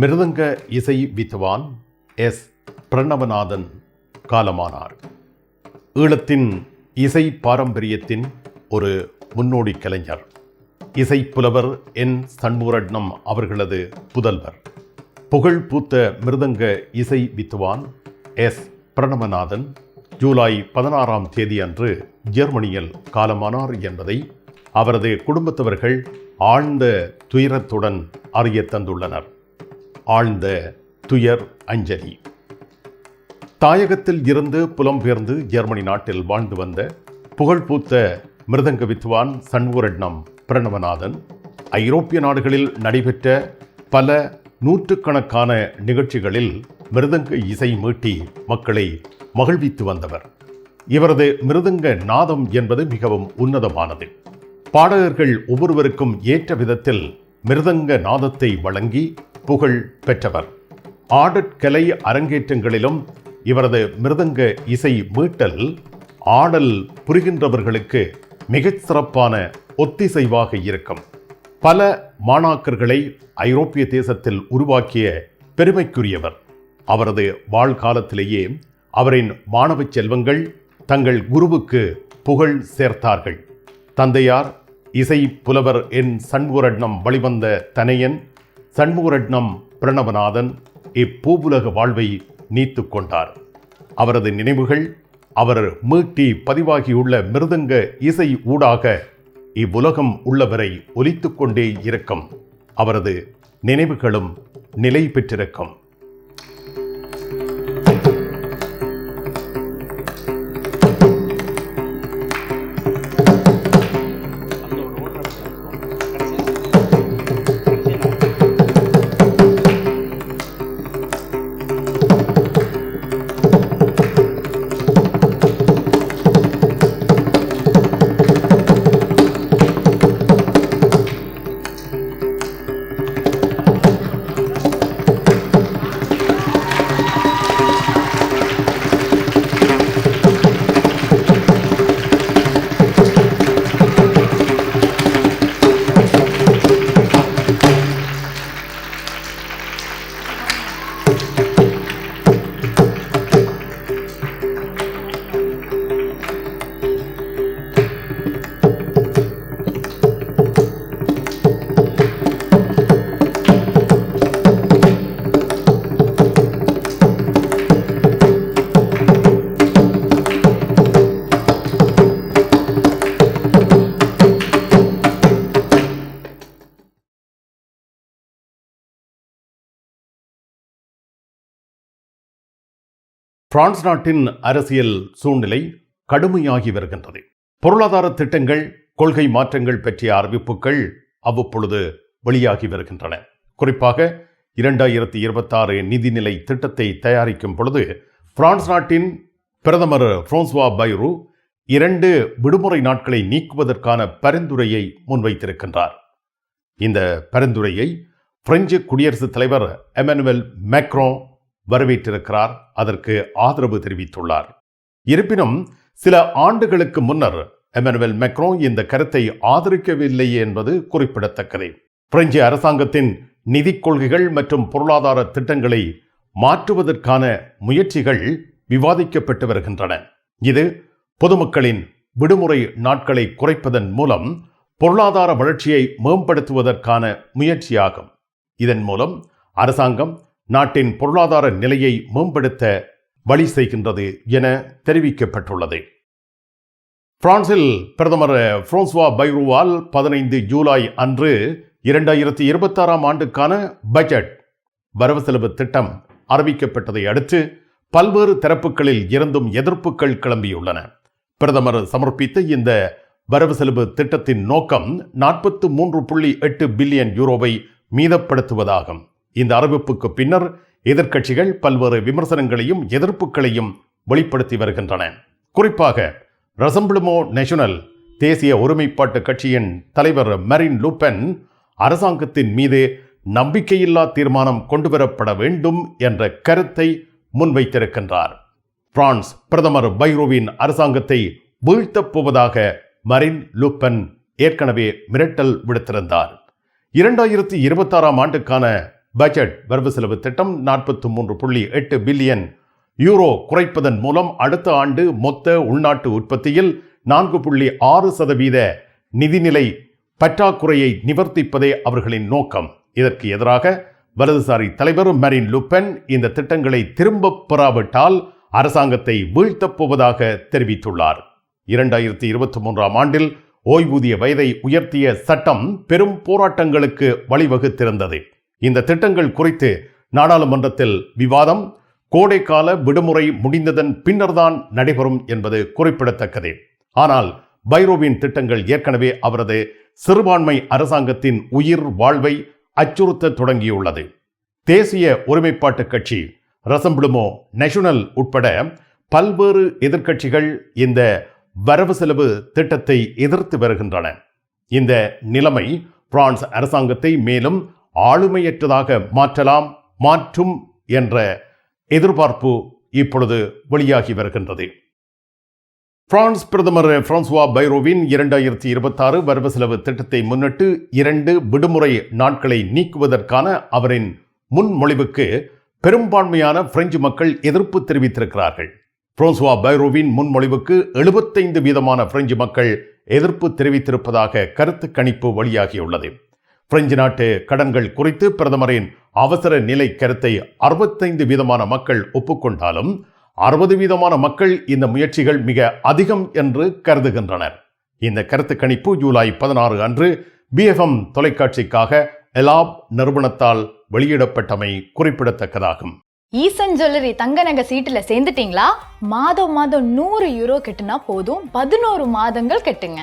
மிருதங்க இசை வித்வான் எஸ். பிரணவநாதன் காலமானார். ஈழத்தின் இசை பாரம்பரியத்தின் ஒரு முன்னோடி கலைஞர். இசைப்புலவர் என். சண்முகரட்னம் அவர்களது புதல்வர். புகழ் பூத்த மிருதங்க இசை வித்வான் எஸ். பிரணவநாதன் ஜூலை பதினாறாம் தேதி அன்று ஜெர்மனியில் காலமானார் என்பதை அவரது குடும்பத்தவர்கள் ஆழ்ந்த துயரத்துடன் அறிய தந்துள்ளனர். ஆழ்ந்த துயர் அஞ்சலி. தாயகத்தில் இருந்து புலம்பெயர்ந்து ஜெர்மனி நாட்டில் வாழ்ந்து வந்த புகழ்பூத்த மிருதங்க வித்வான் சண்முகரட்னம் பிரணவநாதன் ஐரோப்பிய நாடுகளில் நடைபெற்ற பல நூற்றுக்கணக்கான நிகழ்ச்சிகளில் மிருதங்க இசை மீட்டி மக்களை மகிழ்வித்து வந்தவர். இவரது மிருதங்க நாதம் என்பது மிகவும் உன்னதமானது. பாடகர்கள் ஒவ்வொருவருக்கும் ஏற்ற விதத்தில் மிருதங்க நாதத்தை வழங்கி புகழ் பெற்றவர். ஆடற்கலை அரங்கேற்றங்களிலும் இவரது மிருதங்க இசை மீட்டல் ஆடல் புரிகின்றவர்களுக்கு மிகச் சிறப்பான ஒத்திசைவாக இருக்கும். பல மாணாக்கர்களை ஐரோப்பிய தேசத்தில் உருவாக்கிய பெருமைக்குரியவர். அவரது வாழ்காலத்திலேயே அவரின் மாணவ செல்வங்கள் தங்கள் குருவுக்கு புகழ் சேர்த்தார்கள். தந்தையார் இசை புலவர் என் சண்முரட்னம் வழிவந்த தனையன் சண்முகரட்னம் பிரணவநாதன் இப்பூவுலக வாழ்வை நீத்து கொண்டார். அவரது நினைவுகள் அவர் மீட்டி பதிவாகியுள்ள மிருதங்க இசை ஊடாக இவ்வுலகம் உள்ளவரை ஒலித்துக்கொண்டே இருக்கும். அவரது நினைவுகளும் நிலை பெற்றிருக்கும். பிரான்ஸ் நாட்டின் அரசியல் சூழ்நிலை கடுமையாகி வருகின்றது. பொருளாதார திட்டங்கள் கொள்கை மாற்றங்கள் பற்றிய அறிவிப்புகள் அவ்வப்பொழுது வெளியாகி வருகின்றன. குறிப்பாக இரண்டாயிரத்தி இருபத்தாறு நிதிநிலை திட்டத்தை தயாரிக்கும் பொழுது பிரான்ஸ் நாட்டின் பிரதமர் பிரான்சுவா பைரு இரண்டு விடுமுறை நாட்களை நீக்குவதற்கான பரிந்துரையை முன்வைத்திருக்கின்றார். இந்த பரிந்துரையை பிரெஞ்சு குடியரசுத் தலைவர் எமனுவல் மேக்ரோ வரவேற்றிருக்கிறார். அதற்கு ஆதரவு தெரிவித்துள்ளார். இருப்பினும் சில ஆண்டுகளுக்கு முன்னர் எமனுவல் மெக்ரோ இந்த கருத்தை ஆதரிக்கவில்லை என்பது குறிப்பிடத்தக்கது. பிரெஞ்சு அரசாங்கத்தின் நிதிக் கொள்கைகள் மற்றும் பொருளாதார திட்டங்களை மாற்றுவதற்கான முயற்சிகள் விவாதிக்கப்பட்டு வருகின்றன. இது பொதுமக்களின் விடுமுறை நாட்களை குறைப்பதன் மூலம் பொருளாதார வளர்ச்சியை மேம்படுத்துவதற்கான முயற்சியாகும். இதன் மூலம் அரசாங்கம் நாட்டின் பொருளாதார நிலையை மேம்படுத்த வழி செய்கின்றது என தெரிவிக்கப்பட்டுள்ளது. பிரான்சில் பிரதமர் பிரான்சுவா பைருவால் பதினைந்து ஜூலை அன்று இரண்டாயிரத்தி இருபத்தாறாம் ஆண்டுக்கான பட்ஜெட் வரவு செலவு திட்டம் அறிவிக்கப்பட்டதை அடுத்து பல்வேறு தரப்புகளில் இருந்தும் எதிர்ப்புகள் கிளம்பியுள்ளன. பிரதமர் சமர்ப்பித்த இந்த வரவு செலவு திட்டத்தின் நோக்கம் நாற்பத்து மூன்று புள்ளி எட்டு பில்லியன் யூரோவை மீதப்படுத்துவதாகும். இந்த அறிவிப்புக்கு பின்னர் எதிர்க்கட்சிகள் பல்வேறு விமர்சனங்களையும் எதிர்ப்புகளையும் வெளிப்படுத்தி வருகின்றன. குறிப்பாக ரசம்பிளுமோ நேஷனல் தேசிய ஒருமைப்பாட்டு கட்சியின் தலைவர் மரின் லூபென் அரசாங்கத்தின் மீது நம்பிக்கையில்லா தீர்மானம் கொண்டுவரப்பட வேண்டும் என்ற கருத்தை முன்வைத்திருக்கின்றார். பிரான்ஸ் பிரதமர் பைரோவின் அரசாங்கத்தை வீழ்த்தப் போவதாக மரின் லூப்பன் ஏற்கனவே மிரட்டல் விடுத்திருந்தார். இரண்டாயிரத்தி இருபத்தாறாம் ஆண்டுக்கான பட்ஜெட் வரவு செலவு திட்டம் நாற்பத்தி மூன்று புள்ளி எட்டு பில்லியன் யூரோ குறைப்பதன் மூலம் அடுத்த ஆண்டு மொத்த உள்நாட்டு உற்பத்தியில் நான்கு புள்ளி ஆறு சதவீத நிதிநிலை பற்றாக்குறையை நிவர்த்திப்பதே அவர்களின் நோக்கம். இதற்கு எதிராக வலதுசாரி தலைவர் மரின் லுப்பென் இந்த திட்டங்களை திரும்பப் பெறாவிட்டால் அரசாங்கத்தை வீழ்த்தப் போவதாக தெரிவித்துள்ளார். இரண்டாயிரத்தி இருபத்தி மூன்றாம் ஆண்டில் ஓய்வூதிய வயதை உயர்த்திய சட்டம் பெரும் போராட்டங்களுக்கு வழிவகுத்திருந்தது. இந்த திட்டங்கள் குறித்து நாடாளுமன்றத்தில் விவாதம் கோடைக்கால விடுமுறை முடிந்ததன் பின்னர்தான் நடைபெறும் என்பது குறிப்பிடத்தக்கது. ஆனால் பைரோவின் திட்டங்கள் ஏற்கனவே அவரது சிறுபான்மை அரசாங்கத்தின் உயிர் வாழ்வை அச்சுறுத்த தொடங்கியுள்ளது. தேசிய ஒருமைப்பாட்டு கட்சி ரசம்பிடுமோ நேஷனல் உட்பட பல்வேறு எதிர்க்கட்சிகள் இந்த வரவு செலவு திட்டத்தை எதிர்த்து வருகின்றன. இந்த நிலைமை பிரான்ஸ் அரசாங்கத்தை மேலும் ஆளுமையற்றதாக மாற்றலாம் மாற்றும் என்ற எதிர்பார்ப்பு இப்பொழுது வெளியாகி வருகின்றது. பிரான்ஸ் பிரதமர் பிரான்சுவா பைரோவின் இரண்டாயிரத்தி இருபத்தாறு வரவு செலவு திட்டத்தை முன்னிட்டு இரண்டு விடுமுறை நாட்களை நீக்குவதற்கான அவரின் முன்மொழிவுக்கு பெரும்பான்மையான பிரெஞ்சு மக்கள் எதிர்ப்பு தெரிவித்திருக்கிறார்கள். பிரான்சுவா பைரோவின் முன்மொழிவுக்கு எழுபத்தைந்து வீதமான பிரெஞ்சு மக்கள் எதிர்ப்பு தெரிவித்திருப்பதாக கருத்து கணிப்பு வெளியாகியுள்ளது. பிரெஞ்சு நாட்டு கடன்கள் குறித்து பிரதமரின் அவசர நிலை கருத்தை அறுபத்தைந்து வீதமான மக்கள் ஒப்புக்கொண்டாலும் அறுபது வீதமான மக்கள் இந்த முயற்சிகள் மிக அதிகம் என்று கருதுகின்றனர். இந்த கருத்து கணிப்பு ஜூலை பதினாறு அன்று பிஎஃப்எம் தொலைக்காட்சிக்காக எலாப் நிறுவனத்தால் வெளியிடப்பட்டமை குறிப்பிடத்தக்கதாகும். ஈசன் ஜுவல்லரி தங்க நகை சீட்டுல சேர்ந்துட்டீங்களா? மாதம் மாதம் நூறு யூரோ கட்டுனா போதும் பதினோரு மாதங்கள் கெட்டுங்க.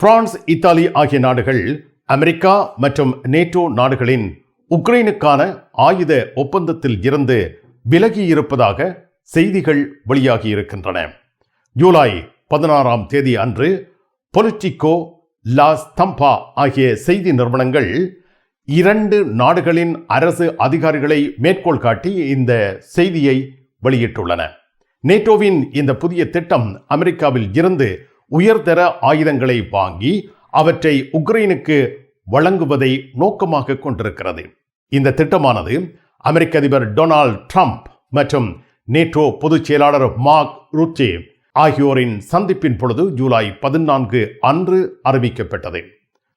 பிரான்ஸ் இத்தாலி ஆகிய நாடுகள் அமெரிக்கா மற்றும் நேட்டோ நாடுகளின் உக்ரைனுக்கான ஆயுத ஒப்பந்தத்தில் இருந்து விலகியிருப்பதாக செய்திகள் வெளியாகி இருக்கின்றன ஜூலை பதினாறாம் தேதி அன்று பொலிட்டிகோ லாஸ் தம்பா ஆகிய செய்தி நிறுவனங்கள் இரண்டு நாடுகளின் அரசு அதிகாரிகளை மேற்கோள் காட்டி இந்த செய்தியை வெளியிட்டுள்ளன. நேட்டோவின் இந்த புதிய திட்டம் அமெரிக்காவில் இருந்து உயர்தர ஆயுதங்களை வாங்கி அவற்றை உக்ரைனுக்கு வழங்குவதை நோக்கமாக கொண்டிருக்கிறது. இந்த திட்டமானது அமெரிக்க அதிபர் டொனால்ட் ட்ரம்ப் மற்றும் நேட்டோ பொதுச் செயலாளர் மார்க் ருச்சே ஆகியோரின் சந்திப்பின் பொழுது ஜூலை பதினான்கு அன்று அறிவிக்கப்பட்டது.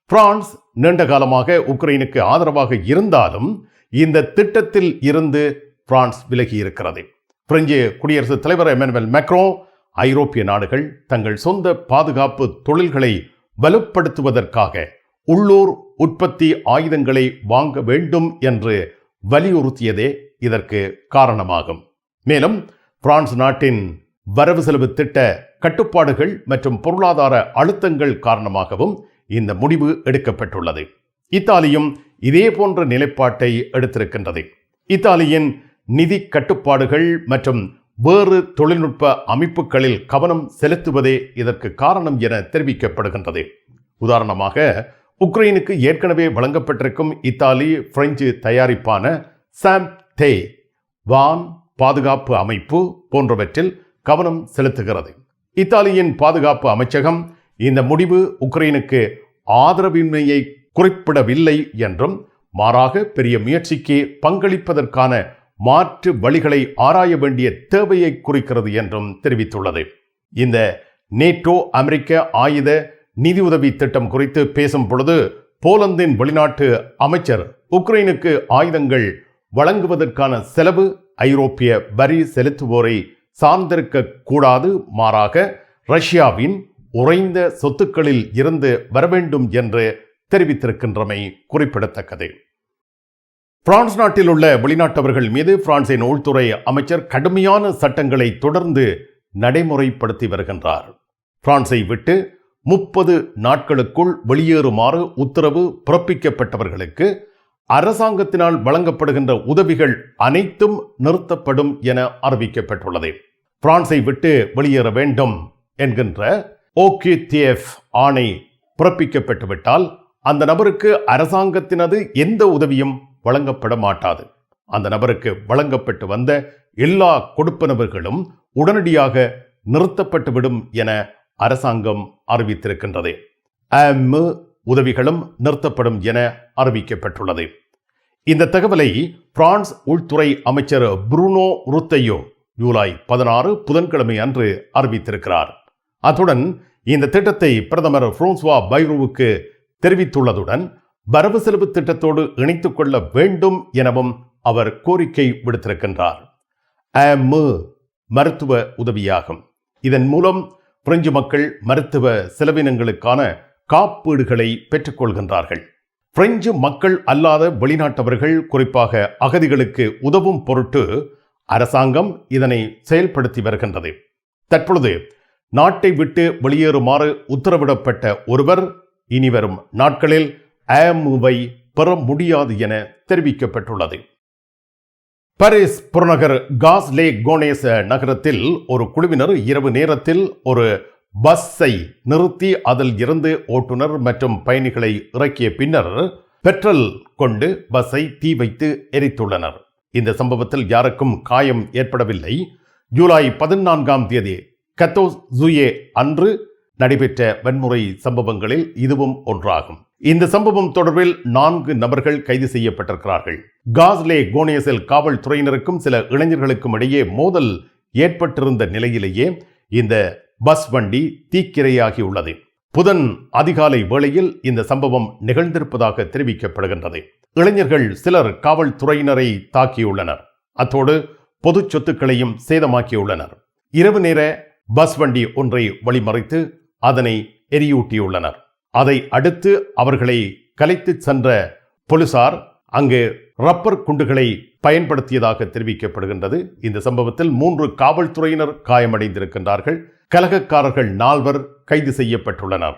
பிரான்ஸ் நீண்ட காலமாக உக்ரைனுக்கு ஆதரவாக இருந்தாலும் இந்த திட்டத்தில் இருந்து பிரான்ஸ் விலகி இருக்கிறது பிரெஞ்சு குடியரசுத் தலைவர் எமனுவல் மேக்ரோ ஐரோப்பிய நாடுகள் தங்கள் சொந்த பாதுகாப்பு தொழில்களை வலுப்படுத்துவதற்காக உள்ளூர் உற்பத்தி ஆயுதங்களை வாங்க வேண்டும் என்று வலியுறுத்தியதே இதற்கு காரணமாகும். மேலும் பிரான்ஸ் நாட்டின் வரவு செலவு திட்ட கட்டுப்பாடுகள் மற்றும் பொருளாதார அழுத்தங்கள் காரணமாகவும் இந்த முடிவு எடுக்கப்பட்டுள்ளது. இத்தாலியும் இதே போன்ற நிலைப்பாட்டை எடுத்திருக்கின்றது. இத்தாலியின் நிதி கட்டுப்பாடுகள் மற்றும் வேறு தொழில்நுட்ப அமைப்புகளில் கவனம் செலுத்துவதே இதற்கு காரணம் என தெரிவிக்கப்படுகின்றது. உதாரணமாக உக்ரைனுக்கு ஏற்கனவே வழங்கப்பட்டிருக்கும் இத்தாலி பிரெஞ்சு தயாரிப்பான சாம் தே வான் பாதுகாப்பு அமைப்பு போன்றவற்றில் கவனம் செலுத்துகிறது. இத்தாலியின் பாதுகாப்பு அமைச்சகம் இந்த முடிவு உக்ரைனுக்கு ஆதரவின்மையை குறிப்பிடவில்லை என்றும் மாறாக பெரிய முயற்சிக்கு பங்களிப்பதற்கான மாற்று வழிகளை ஆராய வேண்டிய தேவையை குறிக்கிறது என்றும் தெரிவித்துள்ளது. இந்த நேட்டோ அமெரிக்க ஆயுத நிதியுதவி திட்டம் குறித்து பேசும் பொழுது போலந்தின் வெளிநாட்டு அமைச்சர் உக்ரைனுக்கு ஆயுதங்கள் வழங்குவதற்கான செலவு ஐரோப்பிய வரி செலுத்துவோரை சார்ந்திருக்க கூடாது மாறாக ரஷ்யாவின் உறைந்த சொத்துக்களில் இருந்து வரவேண்டும் என்று தெரிவித்திருக்கின்றமை குறிப்பிடத்தக்கது. பிரான்ஸ் நாட்டில் உள்ள வெளிநாட்டவர்கள் மீது பிரான்சின் உள்துறை அமைச்சர் கடுமையான சட்டங்களை தொடர்ந்து நடைமுறைப்படுத்தி வருகின்றார். பிரான்சை விட்டு முப்பது நாட்களுக்குள் வெளியேறுமாறு உத்தரவு பிறப்பிக்கப்பட்டவர்களுக்கு அரசாங்கத்தினால் வழங்கப்படுகின்ற உதவிகள் அனைத்தும் நிறுத்தப்படும் என அறிவிக்கப்பட்டுள்ளது. பிரான்சை விட்டு வெளியேற வேண்டும் என்கின்ற ஓகேடிஎஃப் ஆணை பிறப்பிக்கப்பட்டுவிட்டால் அந்த நபருக்கு அரசாங்கத்தினது எந்த உதவியும் வழங்கப்பட மாட்டாது அந்த நபருக்கு வழங்கப்பட்டு வந்த எல்லா கொடுப்பனவர்களும் உடனடியாக நிறுத்தப்பட்டுவிடும் என அரசாங்கம் அறிவித்திருக்கின்றது. அம் உதவிகளும் நிறுத்தப்படும் என அறிவிக்கப்பட்டுள்ளது. இந்த தகவலை பிரான்ஸ் உள்துறை அமைச்சர் புருனோ ருத்தையோ ஜூலை பதினாறு புதன்கிழமை அன்று அறிவித்திருக்கிறார். அத்துடன் இந்த திட்டத்தை பிரதமர் பிரான்சுவா பைரோவுக்கு தெரிவித்துள்ளதுடன் வரவு செலவு திட்டத்தோடு இணைத்துக் கொள்ள வேண்டும் எனவும் அவர் கோரிக்கை விடுத்திருக்கின்றார். அம் மருத்துவ உதவியாகும். இதன் மூலம் பிரெஞ்சு மக்கள் மருத்துவ செலவினங்களுக்கான காப்பீடுகளை பெற்றுக்கொள்கின்றார்கள் பிரெஞ்சு மக்கள் அல்லாத வெளிநாட்டவர்கள் குறிப்பாக அகதிகளுக்கு உதவும் பொருட்டு அரசாங்கம் இதனை செயல்படுத்தி வருகின்றது. தற்பொழுது நாட்டை விட்டு வெளியேறுமாறு உத்தரவிடப்பட்ட ஒருவர் இனிவரும் நாட்களில் அமுவை பெற முடியாது என தெரிவிக்கப்பட்டுள்ளது. பாரிஸ் புறநகர் காஸ்லே கோனேஸ் நகரத்தில் ஒரு குழுவினர் இரவு நேரத்தில் ஒரு பஸ்ஸை நிறுத்தி அதில் இருந்து ஓட்டுநர் மற்றும் பயணிகளை இறக்கிய பின்னர் பெட்ரோல் கொண்டு பஸ்ஸை தீ வைத்து எரித்துள்ளனர். இந்த சம்பவத்தில் யாருக்கும் காயம் ஏற்படவில்லை. ஜூலை பதினான்காம் தேதி கத்தோ ஜூயே அன்று நடைபெற்ற வன்முறை சம்பவங்களில் இதுவும் ஒன்றாகும். இந்த சம்பவம் தொடர்பில் நான்கு நபர்கள் கைது செய்யப்பட்டிருக்கிறார்கள். காஸ்லே கோனேஸில் காவல்துறையினருக்கும் சில இளைஞர்களுக்கும் இடையே மோதல் ஏற்பட்டிருந்த நிலையிலேயே இந்த பஸ் வண்டி தீக்கிரையாகியுள்ளது புதன் அதிகாலை வேளையில் இந்த சம்பவம் நிகழ்ந்திருப்பதாக தெரிவிக்கப்படுகின்றது. இளைஞர்கள் சிலர் காவல்துறையினரை தாக்கியுள்ளனர். அத்தோடு பொது சொத்துக்களையும் சேதமாக்கியுள்ளனர். இரவு நேர பஸ் வண்டி ஒன்றை வழிமறைத்து அதனை எரியூட்டியுள்ளனர். அதை அடுத்து அவர்களை கலைத்துச் சென்ற போலீசார் அங்கு ரப்பர் குண்டுகளை பயன்படுத்தியதாக தெரிவிக்கப்படுகின்றது. இந்த சம்பவத்தில் மூன்று காவல்துறையினர் காயமடைந்திருக்கின்றார்கள். கலகக்காரர்கள் நால்வர் கைது செய்யப்பட்டுள்ளனர்.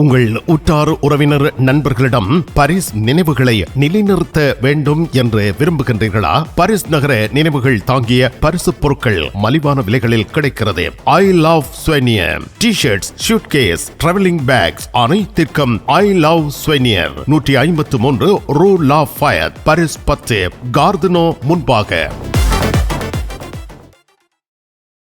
உங்கள் உற்றார் உறவினர் நண்பர்களிடம் பரிஸ் நினைவுகளை நிலைநிறுத்த வேண்டும் என்று விரும்புகின்றீர்களா? பரிஸ் நகர நினைவுகள் தாங்கிய பரிசு பொருட்கள் மலிவான விலைகளில் கிடைக்கிறது. I love souvenir T shirts suitcase travelling bags அனைத்திற்கும் ஐ லவ் ஸ்வெனியர் நூற்றி ஐம்பத்து மூன்று ரூ லா ஃபயர் பரிஸ் பத்து கார்தனோ முன்பாக.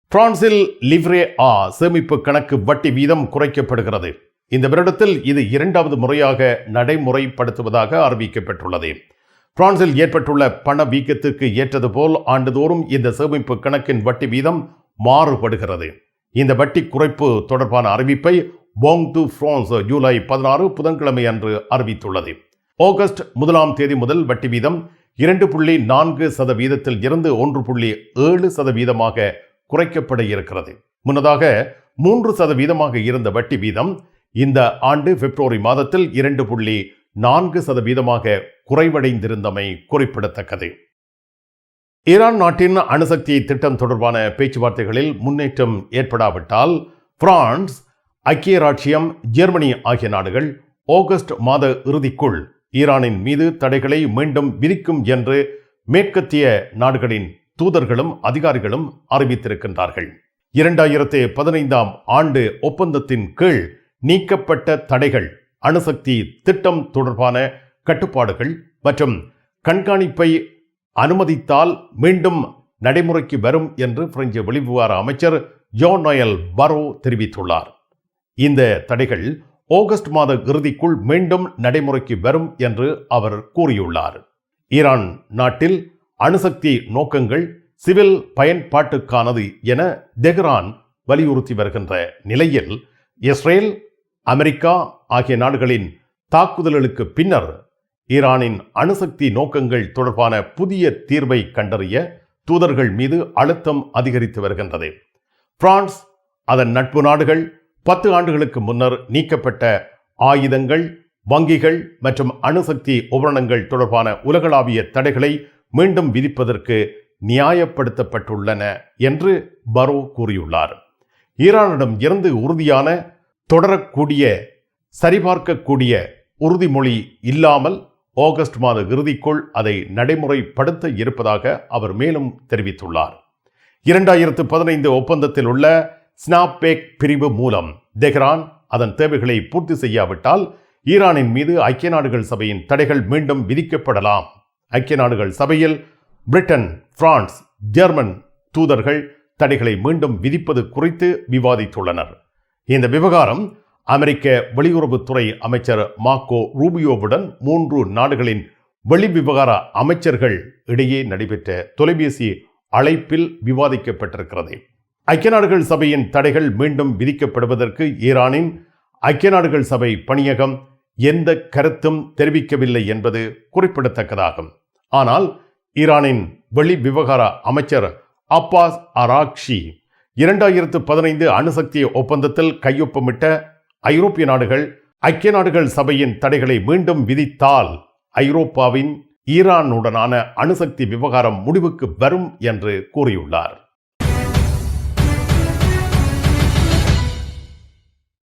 பிரான்சில் லிவ்ரே ஆ சேமிப்பு கணக்கு வட்டி வீதம் குறைக்கப்படுகிறது. இந்த வருடத்தில் இது இரண்டாவது முறையாக நடைமுறைப்படுத்துவதாக அறிவிக்கப்பட்டுள்ளது. பிரான்சில் ஏற்பட்டுள்ள பண வீக்கத்துக்கு ஏற்றது போல் ஆண்டுதோறும் இந்த சேமிப்பு கணக்கின் வட்டி வீதம் மாறுபடுகிறது. இந்த வட்டி குறைப்பு தொடர்பான அறிவிப்பை போங் டு பிரான்ஸ் ஜூலை பதினாறு புதன்கிழமை அன்று அறிவித்துள்ளது. ஆகஸ்ட் முதலாம் தேதி முதல் வட்டி வீதம் இரண்டு புள்ளி நான்கு சதவீதத்தில் இருந்து ஒன்று புள்ளி ஏழு சதவீதமாக குறைக்கப்பட இருக்கிறது. முன்னதாக மூன்று சதவீதமாக இருந்த வட்டி வீதம் இந்த ஆண்டு பிப்ரவரி மாதத்தில் இரண்டு புள்ளி நான்கு சதவீதமாக குறைவடைந்திருந்தமை குறிப்பிடத்தக்கது. ஈரான் நாட்டின் அணுசக்தி திட்டம் தொடர்பான பேச்சுவார்த்தைகளில் முன்னேற்றம் ஏற்படாவிட்டால் பிரான்ஸ் ஐக்கிய ராட்சியம் ஜெர்மனி ஆகிய நாடுகள் ஆகஸ்ட் மாத இறுதிக்குள் ஈரானின் மீது தடைகளை மீண்டும் விதிக்கும் என்று மேற்கத்திய நாடுகளின் தூதர்களும் அதிகாரிகளும் அறிவித்திருக்கின்றார்கள். இரண்டாயிரத்து பதினைந்தாம் ஆண்டு ஒப்பந்தத்தின் கீழ் நீக்கப்பட்ட தடைகள் அணுசக்தி திட்டம் தொடர்பான கட்டுப்பாடுகள் மற்றும் கண்காணிப்பை அனுமதித்தால் மீண்டும் நடைமுறைக்கு வரும் என்று பிரெஞ்சு வெளிவிவகார அமைச்சர் ஜோன் நொயல் பரோ தெரிவித்துள்ளார். இந்த தடைகள் ஆகஸ்ட் மாத இறுதிக்குள் மீண்டும் நடைமுறைக்கு வரும் என்று அவர் கூறியுள்ளார். ஈரான் நாட்டில் அணுசக்தி நோக்கங்கள் சிவில் பயன்பாட்டுக்கானது என தெஹ்ரான் வலியுறுத்தி வருகின்ற நிலையில் இஸ்ரேல் அமெரிக்கா ஆகிய நாடுகளின் தாக்குதல்களுக்கு பின்னர் ஈரானின் அணுசக்தி நோக்கங்கள் தொடர்பான புதிய தீர்வை கண்டறிய தூதர்கள் மீது அழுத்தம் அதிகரித்து வருகின்றது. பிரான்ஸ் அதன் நட்பு நாடுகள் பத்து ஆண்டுகளுக்கு முன்னர் நீக்கப்பட்ட ஆயுதங்கள் வங்கிகள் மற்றும் அணுசக்தி உபகரணங்கள் தொடர்பான உலகளாவிய தடைகளை மீண்டும் விதிப்பதற்கு நியாயப்படுத்தப்பட்டுள்ளன என்று பரோ கூறியுள்ளார். ஈரானிடம் இருந்து உறுதியான தொடரக்கூடிய சரிபார்க்கக்கூடிய உறுதிமொழி இல்லாமல் ஆகஸ்ட் மாத இறுதிக்குள் அதை நடைமுறைப்படுத்த இருப்பதாக அவர் மேலும் தெரிவித்துள்ளார். இரண்டாயிரத்து பதினைந்து ஒப்பந்தத்தில் உள்ள ஸ்னாப்பேக் பிரிவு மூலம் தெஹ்ரான் அதன் தேவைகளை பூர்த்தி செய்யாவிட்டால் ஈரானின் மீது ஐக்கிய நாடுகள் சபையின் தடைகள் மீண்டும் விதிக்கப்படலாம். ஐக்கிய நாடுகள் சபையில் பிரிட்டன் பிரான்ஸ் ஜெர்மன் தூதர்கள் தடைகளை மீண்டும் விதிப்பது குறித்து விவாதித்துள்ளனர். இந்த விவகாரம் அமெரிக்க வெளியுறவுத்துறை அமைச்சர் மார்க்கோ ரூபியோவுடன் மூன்று நாடுகளின் வெளிவிவகார அமைச்சர்கள் இடையே நடைபெற்ற தொலைபேசி அழைப்பில் விவாதிக்கப்பட்டிருக்கிறது. ஐக்கிய நாடுகள் சபையின் தடைகள் மீண்டும் விதிக்கப்படுவதற்கு ஈரானின் ஐக்கிய நாடுகள் சபை பணியகம் எந்த கருத்தும் தெரிவிக்கவில்லை என்பது குறிப்பிடத்தக்கதாகும். ஆனால் ஈரானின் வெளி விவகார அமைச்சர் அப்பாஸ் அராக்ஷி இரண்டாயிரத்து பதினைந்து அணுசக்தி ஒப்பந்தத்தில் கையொப்பமிட்ட ஐரோப்பிய நாடுகள் ஐக்கிய நாடுகள் சபையின் தடைகளை மீண்டும் விதித்தால் ஐரோப்பாவின் ஈரானுடனான அணுசக்தி விவகாரம் முடிவுக்கு வரும் என்று கூறியுள்ளார்.